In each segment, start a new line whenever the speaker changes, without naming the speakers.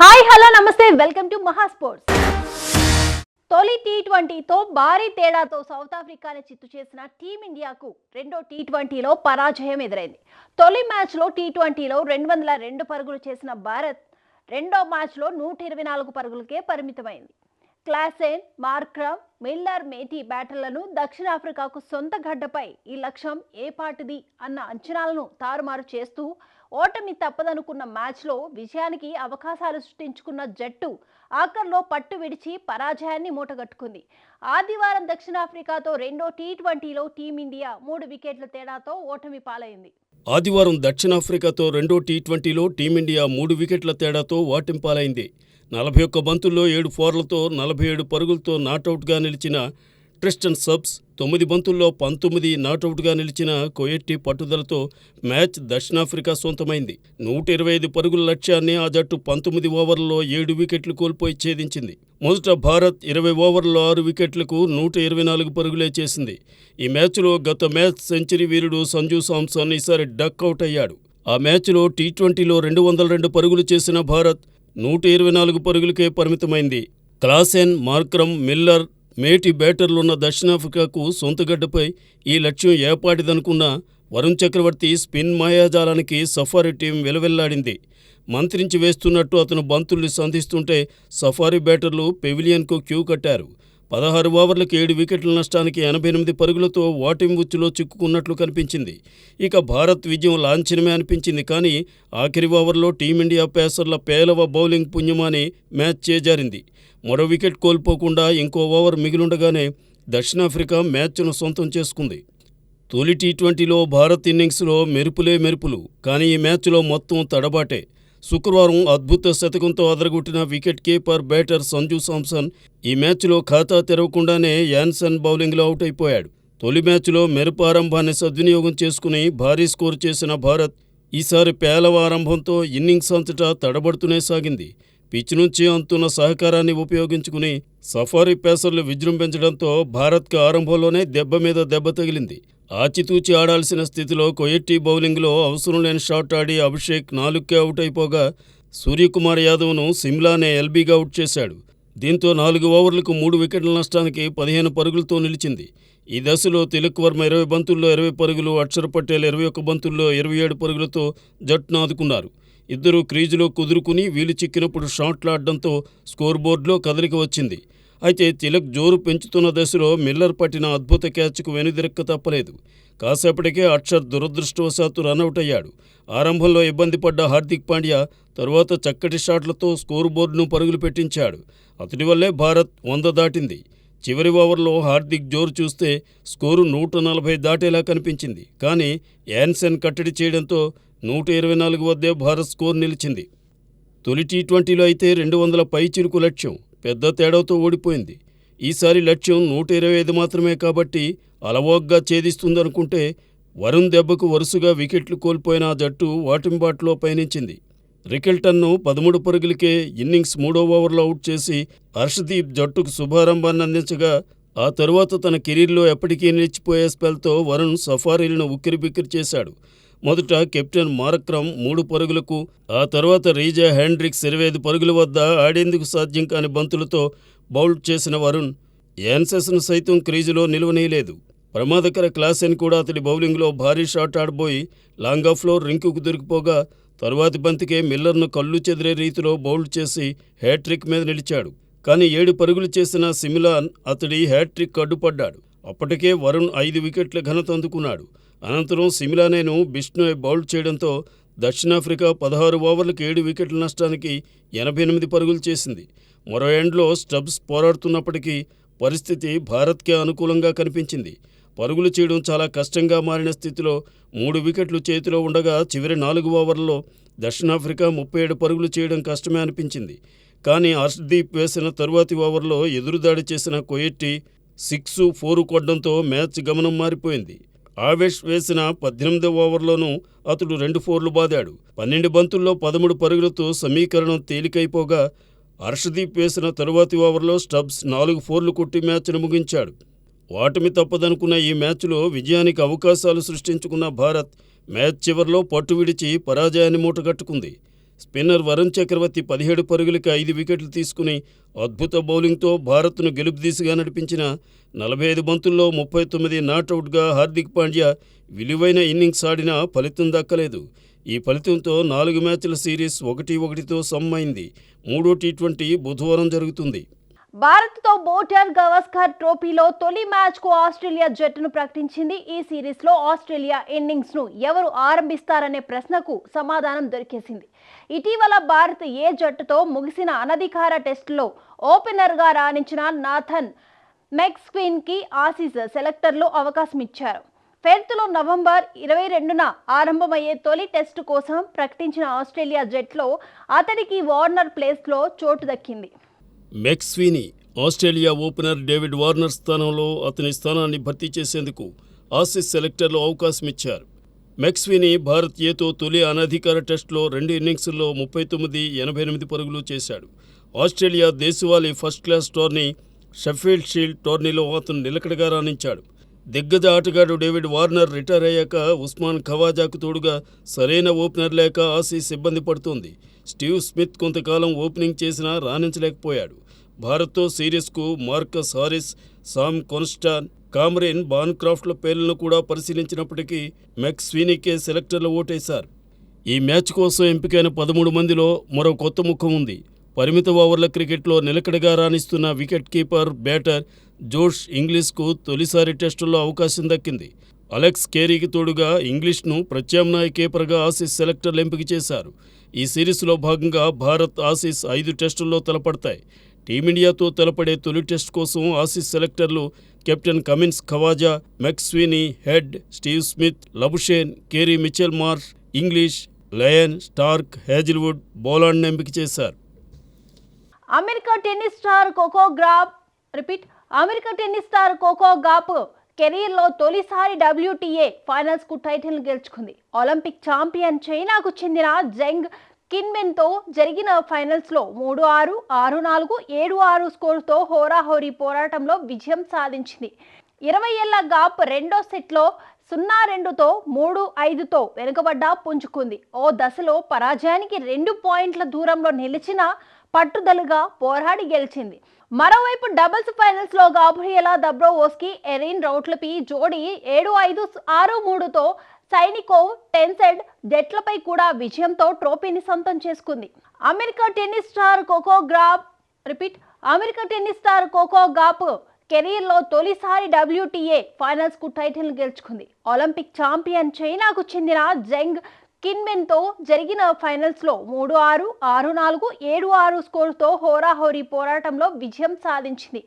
Hi hello నమస్తే welcome to Maha sports తొలి T ట్వంటీతో భారీ తేడాతో సౌత్ ఆఫ్రికాని చిత్తు చేసిన టీమిండియాకు రెండో టీ ట్వంటీలో పరాజయం ఎదురైంది. తొలి మ్యాచ్లో టీ ట్వంటీలో రెండు వందల రెండు పరుగులు చేసిన భారత్ రెండో మ్యాచ్లో నూట ఇరవై నాలుగు పరుగులకే పరిమితమైంది. క్లాసెన్ మార్క్రమ్ మిల్లర్ మేటీ బ్యాటర్లను దక్షిణాఫ్రికాకు సొంత గడ్డపై ఈ లక్ష్యం ఏ పాటిది అన్న అంచనాలను తారుమారు చేస్తూ ఓటమి తప్పదనుకున్న మ్యాచ్లో విజయానికి అవకాశాలు సృష్టించుకున్న జట్టు ఆఖర్లో పట్టు విడిచి పరాజయాన్ని మూటగట్టుకుంది. ఆదివారం దక్షిణాఫ్రికాతో రెండో టీ ట్వంటీలో టీమిండియా మూడు వికెట్ల తేడాతో ఓటమి పాలైంది.
ఆదివారం దక్షిణాఫ్రికాతో రెండో టీ ట్వంటీలో టీమిండియా మూడు వికెట్ల తేడాతో వాటింపాలైంది నలభై ఒక్క బంతుల్లో ఏడు ఫోర్లతో నలభై ఏడు పరుగులతో నాటౌట్గా నిలిచిన క్రిస్టియన్ సబ్స్ తొమ్మిది బంతుల్లో పంతొమ్మిది నాటౌట్గా నిలిచిన కొయెట్టి పట్టుదలతో మ్యాచ్ దక్షిణాఫ్రికా సొంతమైంది. నూట ఇరవై ఐదు పరుగుల లక్ష్యాన్ని ఆ జట్టు పంతొమ్మిది ఓవర్లలో ఏడు వికెట్లు కోల్పోయి ఛేదించింది. మొదట భారత్ ఇరవై ఓవర్లలో ఆరు వికెట్లకు నూట ఇరవై నాలుగు పరుగులే చేసింది. ఈ మ్యాచ్లో గత మ్యాచ్ సెంచరీ వీరుడు సంజు సాంసన్ ఈసారి డక్అవుట్ అయ్యాడు. ఆ మ్యాచ్లో టీ ట్వంటీలో రెండు వందల రెండు పరుగులు చేసిన భారత్ నూట ఇరవై నాలుగు పరుగులకే పరిమితమైంది. క్లాసెన్ మార్క్రమ్ మిల్లర్ మేటి బ్యాటర్లున్న దక్షిణాఫ్రికాకు సొంతగడ్డపై ఈ లక్ష్యం ఏపాటిదనుకున్న వరుణ్ చక్రవర్తి స్పిన్ మాయాజాలానికి సఫారీ టీం వెలువెల్లాడింది. మంత్రించి వేస్తున్నట్టు అతను బంతుల్ని సంధిస్తుంటే సఫారీ బ్యాటర్లు పెవిలియన్కు క్యూ కట్టారు. పదహారు ఓవర్లకు ఏడు వికెట్ల నష్టానికి ఎనభై ఎనిమిది పరుగులతో ఓటమి ఉచ్చులో చిక్కుకున్నట్లు కనిపించింది. ఇక భారత్ విజయం లాంఛనమే అనిపించింది కానీ ఆఖరి ఓవర్లో టీమిండియా పేసర్ల పేలవ బౌలింగ్ పుణ్యమాని మ్యాచ్ చేజారింది. మరో వికెట్ కోల్పోకుండా ఇంకో ఓవర్ మిగిలుండగానే దక్షిణాఫ్రికా మ్యాచ్ను సొంతం చేసుకుంది. తొలి టీ ట్వంటీలో భారత్ ఇన్నింగ్స్లో మెరుపులే మెరుపులు కానీ ఈ మ్యాచ్లో మొత్తం తడబాటే. శుక్రవారం అద్భుత శతకంతో అదరగొట్టిన wicket keeper batter Sanju Samson ఈ మ్యాచ్లో ఖాతా తెరవకుండానే యాన్సన్ బౌలింగ్లో అవుట్ అయిపోయాడు తొలి మ్యాచ్లో మెరుపు ఆరంభాన్ని సద్వినియోగం చేసుకుని భారీ స్కోరు చేసిన భారత్ ఈసారి పేలవ ఆరంభంతో ఇన్నింగ్స్ అంతటా తడబడుతూనే సాగింది. పిచ్ నుంచి అంతున్న సహకారాన్ని ఉపయోగించుకుని సఫారీ పేసర్లు విజృంభించడంతో భారత్కు ఆరంభంలోనే దెబ్బ మీద దెబ్బ తగిలింది. ఆచితూచి ఆడాల్సిన స్థితిలో కొయెట్టి బౌలింగ్లో అవసరం లేని షాట్ ఆడి అభిషేక్ నాలుగుకే అవుట్ అయిపోగా సూర్యకుమార్ యాదవ్ను సిమ్లానే ఎల్బీగా అవుట్ చేశాడు. దీంతో నాలుగు ఓవర్లకు మూడు వికెట్ల నష్టానికి పదిహేను పరుగులతో నిలిచింది. ఈ దశలో తిలక్ వర్మ ఇరవై బంతుల్లో ఇరవై పరుగులు అక్షర్ పటేల్ ఇరవై ఒక్క బంతుల్లో ఇరవై ఏడు పరుగులతో జట్టును ఆదుకున్నారు. ఇద్దరు క్రీజులో కుదురుకుని వీలు చిక్కినప్పుడు షాట్లాడడంతో స్కోర్ బోర్డులో కదలిక వచ్చింది. అయితే తిలక్ జోరు పెంచుతున్న దశలో మిల్లర్ పట్టిన అద్భుత క్యాచ్కు వెనుదిరక్క తప్పలేదు. కాసేపటికే అక్షర్ దురదృష్టవశాత్తు రనౌట్ అయ్యాడు ఆరంభంలో ఇబ్బంది పడ్డ హార్దిక్ పాండ్యా తరువాత చక్కటి షాట్లతో స్కోర్ బోర్డును పరుగులు పెట్టించాడు. అతడి వల్లే భారత్ వంద దాటింది. చివరి ఓవర్లో హార్దిక్ జోరు చూస్తే స్కోరు నూట నలభై దాటేలా కనిపించింది. కానీ యాన్సెన్ కట్టడి చేయడంతో నూట ఇరవై నాలుగు వద్దే భారత్ స్కోర్ నిలిచింది. తొలి టీ ట్వంటీలో అయితే రెండు వందల పై చిరుకు లక్ష్యం. పెద్ద తేడాతో ఓడిపోయింది. ఈసారి లక్ష్యం నూట ఇరవై ఐదు మాత్రమే కాబట్టి అలవోగ్గా ఛేదిస్తుందనుకుంటే వరుణ్ దెబ్బకు వరుసగా వికెట్లు కోల్పోయిన ఆ జట్టు వాటింబాట్లో పయనించింది. రికెల్టన్ను పదమూడు పరుగులకే ఇన్నింగ్స్ మూడో ఓవర్లో అవుట్ చేసి హర్షదీప్ జట్టుకు శుభారంభాన్ని అందించగా ఆ తరువాత తన కెరీర్లో ఎప్పటికీ నిలిచిపోయే స్పెల్తో వరుణ్ సఫారీలను ఉక్కిరిబిక్కిరి చేశాడు. మొదట కెప్టెన్ మారక్రమ్ మూడు పరుగులకు ఆ తర్వాత రీజా హ్యాండ్రిక్స్ ఇరవై ఐదు పరుగుల వద్ద ఆడేందుకు సాధ్యం కాని బంతులతో బౌల్డ్ చేసిన వరుణ్ యాన్సెస్ను సైతం క్రీజులో నిలువనీయలేదు. ప్రమాదకర క్లాసెన్ కూడా అతడి బౌలింగ్లో భారీ షాట్ ఆడబోయి లాంగ్ ఆఫ్లో రింకుకు దొరికిపోగా తరువాతి బంతికే మిల్లర్ను కళ్ళు చెదిరే రీతిలో బౌల్డ్ చేసి హ్యాట్రిక్ మీద నిలిచాడు. కానీ ఏడు పరుగులు చేసిన సిమిలాన్ అతడి హ్యాట్రిక్ అడ్డుపడ్డాడు. అప్పటికే వరుణ్ ఐదు వికెట్ల ఘనత అందుకున్నాడు. అనంతరం సిమిలానేను బిష్ణోయ్ బౌల్డ్ చేయడంతో దక్షిణాఫ్రికా పదహారు ఓవర్లకు ఏడు వికెట్ల నష్టానికి ఎనభై ఎనిమిది పరుగులు చేసింది. మరో ఎండ్లో స్టబ్స్ పోరాడుతున్నప్పటికీ పరిస్థితి భారత్కే అనుకూలంగా కనిపించింది. పరుగులు చేయడం చాలా కష్టంగా మారిన స్థితిలో మూడు వికెట్లు చేతిలో ఉండగా చివరి నాలుగు ఓవర్లలో దక్షిణాఫ్రికా ముప్పై ఏడు పరుగులు చేయడం కష్టమే అనిపించింది. కానీ హర్షదీప్ వేసిన తరువాతి ఓవర్లో ఎదురుదాడి చేసిన కొయెట్టి సిక్స్ ఫోరు కొట్టడంతో మ్యాచ్ గమనం మారిపోయింది. ఆవేష్ వేసిన పద్దెనిమిదో ఓవర్లోనూ అతడు రెండు ఫోర్లు బాదాడు. పన్నెండు బంతుల్లో పదమూడు పరుగులతో సమీకరణం తేలికైపోగా హర్షదీప్ వేసిన తరువాతి ఓవర్లో స్టబ్స్ నాలుగు ఫోర్లు కొట్టి మ్యాచ్ను ముగించాడు. ఓటమి తప్పదనుకున్న ఈ మ్యాచ్లో విజయానికి అవకాశాలు సృష్టించుకున్న భారత్ మ్యాచ్ చివర్లో పట్టు విడిచి పరాజయాన్ని మూటగట్టుకుంది. స్పిన్నర్ వరుణ్ చక్రవర్తి పదిహేడు పరుగులకి ఐదు వికెట్లు తీసుకుని అద్భుత బౌలింగ్తో భారత్ను గెలుపు దిశగా నడిపించిన నలభై ఐదు బంతుల్లో ముప్పై తొమ్మిది నాట్అవుట్గా హార్దిక్ పాండ్యా విలువైన ఇన్నింగ్స్ ఆడినా ఫలితం దక్కలేదు. ఈ ఫలితంతో నాలుగు మ్యాచ్ల సిరీస్ ఒకటి ఒకటితో సమ్మైంది. మూడో టీ ట్వంటీ బుధవారం జరుగుతుంది.
భారత్తో బోటర్ గవస్కర్ ట్రోఫీలో తొలి మ్యాచ్కు ఆస్ట్రేలియా జట్టును ప్రకటించింది. ఈ సిరీస్లో ఆస్ట్రేలియా ఇన్నింగ్స్ను ఎవరు ఆరంభిస్తారనే ప్రశ్నకు సమాధానం దొరికేసింది. ఇటీవల భారత్ ఏ జట్టుతో ముగిసిన అనధికార టెస్టులో ఓపెనర్గా రాణించిన నాథన్ మెక్స్క్వీన్కి ఆసీస్ సెలెక్టర్లు అవకాశం ఇచ్చారు ఫెర్త్లో నవంబర్ ఇరవై రెండున ఆరంభమయ్యే తొలి టెస్టు కోసం ప్రకటించిన ఆస్ట్రేలియా జట్లో అతడికి వార్నర్ ప్లేస్లో చోటు దక్కింది.
McSweeney Australia opener David Warner స్థానంలో అతని స్థానాన్ని భర్తీ చేసేందుకు ఆసీస్ సెలెక్టర్లు అవకాశమిచ్చారు మెక్స్వీని భారత్ ఏతో తొలి అనధికార టెస్టులో రెండు ఇన్నింగ్స్లో ముప్పై తొమ్మిది ఎనభై ఎనిమిది పరుగులు చేశాడు. ఆస్ట్రేలియా దేశవాళీ first class tourney Sheffield Shield టోర్నీలో అతను నిలకడగా రాణించాడు. దిగ్గజ ఆటగాడు డేవిడ్ వార్నర్ రిటైర్ అయ్యాక ఉస్మాన్ ఖవాజాకు తోడుగా సరైన ఓపెనర్ లేక ఆసీస్ ఇబ్బంది పడుతోంది. స్టీవ్ స్మిత్ కొంతకాలం ఓపెనింగ్ చేసినా రాణించలేకపోయాడు. భారత్తో సిరీస్కు Marcus Harris Sam Konstas Cameron బాన్క్రాఫ్ట్ల పేర్లను కూడా పరిశీలించినప్పటికీ మెక్స్ స్వీనీకే సెలెక్టర్లు ఓటేశారు. ఈ మ్యాచ్ కోసం ఎంపికైన పదమూడు మందిలో మరో కొత్త ముఖం ఉంది. పరిమిత ఓవర్ల క్రికెట్లో నిలకడగా రాణిస్తున్న వికెట్ కీపర్ బ్యాటర్ జోష్ ఇంగ్లీష్కు తొలిసారి టెస్టుల్లో అవకాశం దక్కింది. అలెక్స్ కేరీకి తోడుగా ఇంగ్లీష్ను ప్రత్యామ్నాయ కీపర్గా ఆసీస్ సెలెక్టర్లు ఎంపిక చేశారు. ఈ సిరీస్లో భాగంగా భారత్ ఆసీస్ ఐదు టెస్టుల్లో తలపడతాయి. టీమిండియాతో తలపడే తొలి టెస్ట్ కోసం Aussies సెలెక్టర్లు captain Cummins Khawaja McSweeney Head Steve Smith Labuschagne Carey Mitchell Marsh Inglis Lyon Starc Hazlewood బోలాండ్ను ఎంపిక చేశారు.
America tennis star Coco Gauff repeat America tennis star Coco Gauff కెరీర్లో తొలిసారి డబ్ల్యూటీఏ ఫైనల్స్కు టైటిల్ గెలుచుకుంది. ఒలింపిక్ ఛాంపియన్ చైనాకు చెందిన జంగ్ కిన్మెన్తో జరిగిన ఫైనల్స్లో మూడు ఆరు ఆరు నాలుగు ఏడు ఆరు స్కోరుతో హోరాహోరీ పోరాటంలో విజయం సాధించింది. ఇరవై ఏళ్ళ గాప్ రెండో సెట్లో సున్నా రెండుతో మూడు ఐదుతో వెనుకబడ్డా పుంజుకుంది. ఓ దశలో పరాజయానికి రెండు పాయింట్ల దూరంలో నిలిచిన పట్టుదలగా పోరాడి గెలిచింది. మరోవైపు డబుల్స్ ఫైనల్స్లో గాబ్రియలా దబ్రోవోస్కి ఎరిన్ రౌట్లపి జోడీ ఏడు ఐదు ఆరు మూడుతో సైనికోవ్ టెన్సెడ్ జట్లపై కూడా విజయంతో ట్రోఫీని సొంతం చేసుకుంది. America tennis star Coco Gauff repeat America tennis star Coco Gauff కెరీర్లో తొలిసారి డబ్ల్యూటీఏ ఫైనల్స్కు టైటిల్ గెలుచుకుంది. ఒలింపిక్ ఛాంపియన్ చైనాకు చెందిన జంగ్ కిన్మెన్తో జరిగిన ఫైనల్స్లో మూడు ఆరు ఆరు నాలుగు ఏడు ఆరు స్కోరుతో హోరాహోరీ పోరాటంలో విజయం సాధించింది.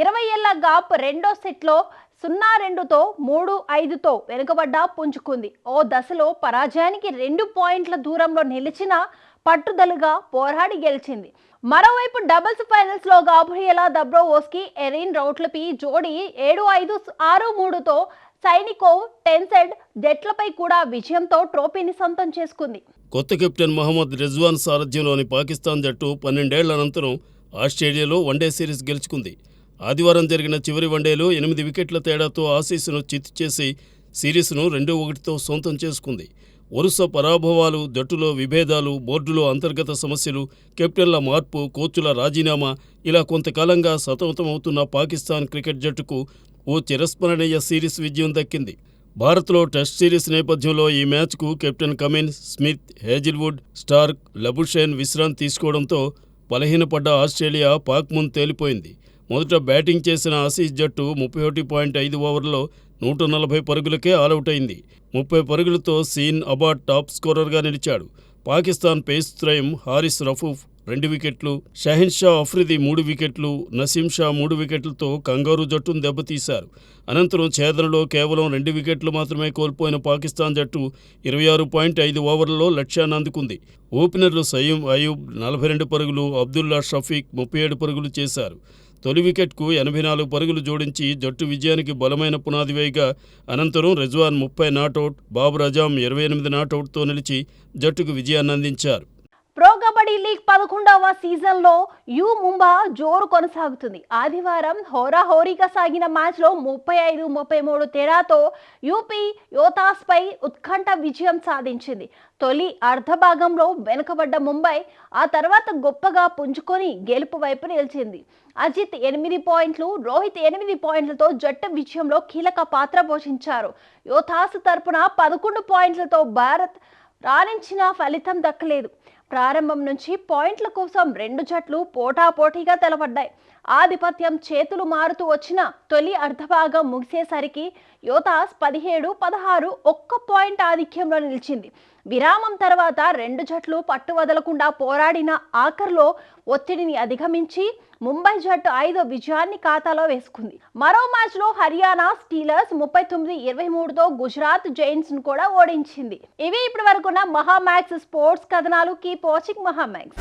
ఇరవై ఏళ్ళ గాప్ రెండో సెట్లో సున్నా రెండుతో మూడు ఐదుతో వెనుకబడ్డా పుంజుకుంది. ఓ దశలో పరాజయానికి రెండు పాయింట్ల దూరంలో నిలిచిన పట్టుదలగా పోరాడి గెలిచింది. మరోవైపు డబుల్స్ ఫైనల్స్లో గాబ్రియలా దబ్రోవోస్కి ఎరిన్ రౌట్లపై జోడీ ఏడు ఐదు ఆరు మూడుతో సైనికోవ్ టెన్సెడ్ జట్లపై కూడా విజయంతో ట్రోఫీని సొంతం చేసుకుంది.
కొత్త కెప్టెన్ మహమ్మద్ రిజ్వాన్ సారథ్యంలోని పాకిస్తాన్ జట్టు పన్నెండేళ్ళ అనంతరం ఆస్ట్రేలియాలో వన్డే సిరీస్ గెలుచుకుంది. ఆదివారం జరిగిన చివరి వన్డేలో ఎనిమిది వికెట్ల తేడాతో ఆసీస్ను చిత్తు చేసి సిరీస్ను రెండో ఒకటితో సొంతం చేసుకుంది. వరుస పరాభవాలు జట్టులో విభేదాలు బోర్డులో అంతర్గత సమస్యలు కెప్టెన్ల మార్పు కోచ్ల రాజీనామా ఇలా కొంతకాలంగా సతమతమవుతున్న పాకిస్తాన్ క్రికెట్ జట్టుకు ఓ చిరస్మరణీయ సిరీస్ విజయం దక్కింది. భారత్లో టెస్ట్ సిరీస్ నేపథ్యంలో ఈ మ్యాచ్కు captain Cummins Smith Hazlewood Starc Labuschagne విశ్రాంతి తీసుకోవడంతో బలహీనపడ్డ ఆస్ట్రేలియా పాక్ ముందు తేలిపోయింది. మొదట బ్యాటింగ్ చేసిన ఆసీస్ జట్టు ముప్పై ఒకటి పాయింట్ ఐదు ఓవర్లో నూట నలభై పరుగులకే ఆలౌట్ అయింది. ముప్పై పరుగులతో సీన్ అబాట్ టాప్ స్కోరర్గా నిలిచాడు. పాకిస్తాన్ పేస్ త్రయం హారిస్ రఫూఫ్ రెండు వికెట్లు షహిన్ షా అఫ్రిది మూడు వికెట్లు నసీం షా మూడు వికెట్లతో కంగారు జట్టును దెబ్బతీశారు. అనంతరం ఛేదనలో కేవలం రెండు వికెట్లు మాత్రమే కోల్పోయిన పాకిస్తాన్ జట్టు ఇరవై ఆరు పాయింట్ ఐదు ఓవర్లలో లక్ష్యాన్ని అందుకుంది. ఓపెనర్లు సయీం అయూబ్ నలభై రెండు పరుగులు అబ్దుల్లా షఫీక్ ముప్పై ఏడు పరుగులు చేశారు. తొలి వికెట్కు ఎనభై నాలుగు పరుగులు జోడించి జట్టు విజయానికి బలమైన పునాది వేయగా అనంతరం రిజ్వాన్ ముప్పై నాటౌట్ బాబు రజాం ఇరవై ఎనిమిది నాటౌట్తో నిలిచి జట్టుకు విజయాన్ని అందించారు.
ప్రో కబడ్డీ లీగ్ పదకొండవ సీజన్లో యు ముంబా జోరు కొనసాగుతుంది. ఆదివారం హోరాహోరీగా సాగిన మ్యాచ్లో ముప్పై ఐదు ముప్పై మూడు తేడాతో యూపీ యోతాస్పై ఉత్కంఠ విజయం సాధించింది. తొలి అర్ధభాగంలో వెనుకబడ్డ ముంబై ఆ తర్వాత గొప్పగా పుంజుకొని గెలుపు వైపు నిలిచింది. అజిత్ ఎనిమిది పాయింట్లు రోహిత్ ఎనిమిది పాయింట్లతో జట్టు విజయంలో కీలక పాత్ర పోషించారు. యోథాస్ తరపున పదకొండు పాయింట్లతో భారత్ రాణించిన ఫలితం దక్కలేదు. ప్రారంభం నుంచి పాయింట్ల కోసం రెండు జట్లు పోటాపోటీగా తెలబడ్డాయి ఆధిపత్యం చేతులు మారుతూ వచ్చిన తొలి అర్ధభాగం ముగిసేసరికి యోతాస్ పదిహేడు పదహారు ఒక్క పాయింట్ ఆధిక్యంలో నిలిచింది. విరామం తర్వాత రెండు జట్లు పట్టు వదలకుండా పోరాడిన ఆఖర్లో ఒత్తిడిని అధిగమించి ముంబై జట్టు ఐదో విజయాన్ని ఖాతాలో వేసుకుంది. మరో మ్యాచ్లో హర్యానా స్టీలర్స్ ముప్పై తొమ్మిది ఇరవై మూడుతో గుజరాత్ జైన్స్ను కూడా ఓడించింది. ఇవి ఇప్పటి వరకున్న మహామ్యాక్స్ స్పోర్ట్స్ కథనాలు. Keep watching Maha Max